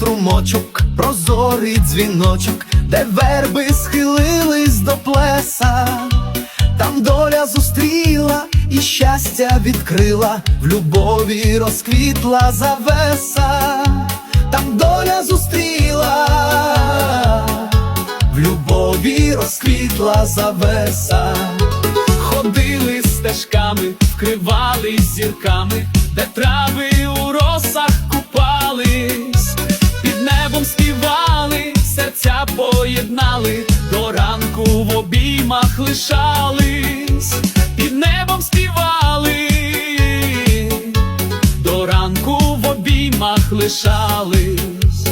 струмочок, прозорий дзвіночок, де верби схилились до плеса, там доля зустріла і щастя відкрила, в любові розквітла завеса, там доля зустріла, в любові розквітла завеса. Ходили стежками, вкривали зірками, де трави у росах обіймах лишались, під небом співали, до ранку в обіймах лишались.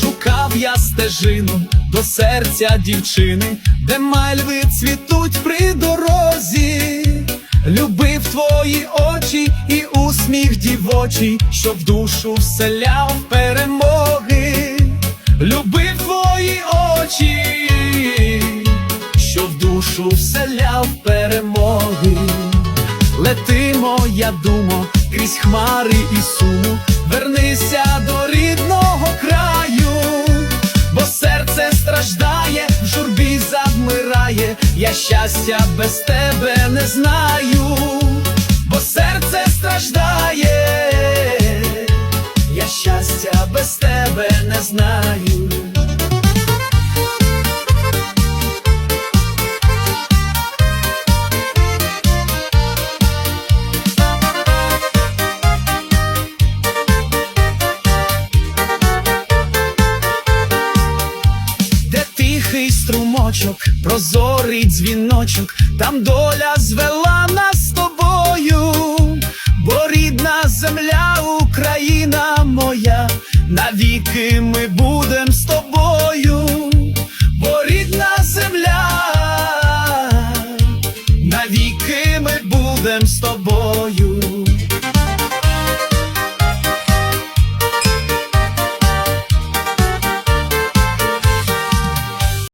Шукав я стежину до серця дівчини, де мальви цвітуть при дорозі, любив твої очі і усміх дівочий, що в душу вселяв перемоги, любив твої очі, що в душу вселяв перемоги. Лети, моя думо, крізь хмари і суму, вернися до рідного краю, бо серце страждає, в журбі завмирає, я щастя без тебе не знаю, щастя без тебе не знаю. тихий струмочок, прозорий дзвіночок, там доля звела нас against the